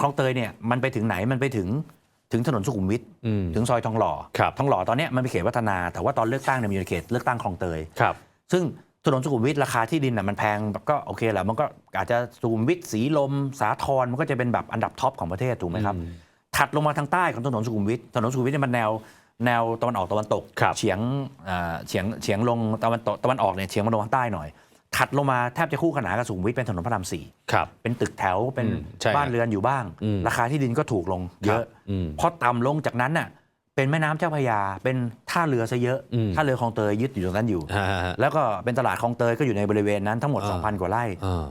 คลองเตยเนี่ยมันไปถึงไหนมันไปถึงถึงถนนสุขุมวิทอืมถึงซอยทองหล่อครับทองหล่อตอนเนี้ยมันเป็นเขตวัฒนา แต่ว่าตอนเลือกตั้งเนี่ยมันอยู่ในเขตเลือกตั้งคลองเตยครับ ซึ่งถนนสุขุมวิทราคาที่ดินน่ะมันแพงแบบก็โอเคแหละมันก็อาจจะสุขุมวิทสีลม สาทรมันก็จะเป็นแบบอันดับท็อปของประเทศถูกไหมครับอืมถัดลงมาทางใต้ของถนนสุขุมวิทถนนสุขุมวิทเนี่ยมันแนวแนวตะวันออกตะวันตกครับเฉียงอ่าเฉียงเฉียงลงตะวันตกตะวันออกเนี่ยเฉียงมาลงทางใต้หน่อย ถัดลงมาแทบจะคู่ขนานกับสุขุมวิทเป็นถนนพระรามสี่ครับ เป็นตึกแถวเป็นอืมใช่ครับบ้านเรือนอยู่บ้าง อืม ราคาที่ดินก็ถูกลงเยอะครับอืม พอต่ำลงจากนั้นน่ะเป็นแม่น้ำเจ้าพระยา เป็นท่าเรือซะเยอะอืม ท่าเรือคลองเตยยึดอยู่ตรงนั้นอยู่ ฮะฮะฮะ แล้วก็เป็นตลาดคลองเตยก็อยู่ในบริเวณนั้นทั้งหมด อ่า 2,000 กว่าไร่ อ่า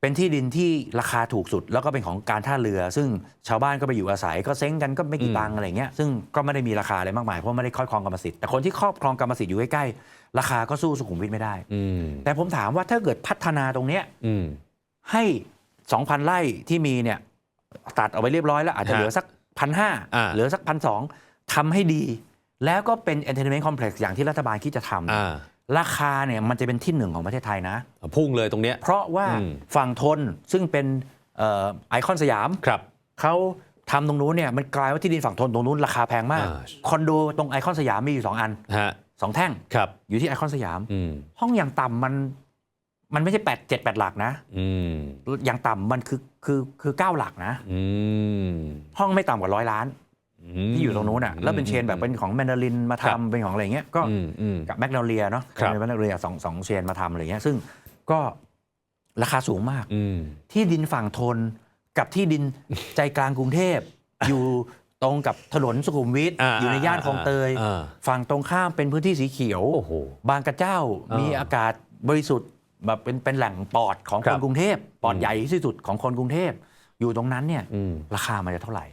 เป็นที่ดินที่ราคาถูกสุด แล้วก็เป็นของการท่าเรือ ซึ่งชาวบ้านก็ไปอยู่อาศัย ก็เซ้งกันก็ไม่กี่อืมตังค์อะไรเงี้ยซึ่งก็ไม่ได้มีราคาอะไรมากมายเพราะไม่ได้ครอบครองกรรมสิทธิ์แต่คนที่ครอบครองกรรมสิทธิ์อยู่ใกล้ๆราคาก็สู้สุขุมวิทไม่ได้อืมแต่ผมถามว่าถ้าเกิดพัฒนาตรงเนี้ยอืมให้2,000ไร่ที่มีเนี่ยตัดเอาไว้เรียบร้อยแล้วอาจจะฮะเหลือสักพันห้าอ่าเหลือสักพันสองทำให้ดี แล้วก็เป็น entertainment complex อย่างที่รัฐบาลคิดจะทำอ่า ราคาเนี่ยมันจะเป็นที่หนึ่งของประเทศไทยนะ พุ่งเลยตรงเนี้ย เพราะว่าอืม ฝั่งทนซึ่งเป็นเอ่อไอคอนสยาม ครับ เขาทำตรงนู้นเนี่ยมันกลายว่าที่ดินฝั่งทนตรงนู้นราคาแพงมาก อ่า คอนโดตรงไอคอนสยามมีอยู่2อันฮะ2แท่ง ครับ อยู่ที่ไอคอนสยาม อืมห้องอย่างต่ำมันมันไม่ใช่8 7 8หลักนะ อืมอย่างต่ำมันคือคือคือ9หลักนะ อืมห้องไม่ต่ำกว่าร้อยล้านม ที่อยู่ตรงนู้นอะแล้วเป็นเชนแบบเป็นของแมนดารินมาครับทำเป็นของอะไรเงี้ยก็อืมอืมกับแมกโนเลียเนาะครับเป็นแมกโนเลียสองสองเชนมาทำอะไรเงี้ยซึ่งก็ราคาสูงมากอืมที่ดินฝั่งทนกับที่ดินใจกลางกรุงเทพอยู่ตรงกับถนนสุขุมวิทอ่าอยู่ในย่านคลองเตยอ่าฝั่งตรงข้ามเป็นพื้นที่สีเขียวโอ้โหบางกระเจ้าอ่ามีมีอากาศบริสุทธิ์แบบเป็นเป็นแหล่งปอดของคครับนกรุงเทพปอดอืมใหญ่ที่สุดของคนกรุงเทพอยู่ตรงนั้นเนี่ยอืมราคามันจะเท่าไหร่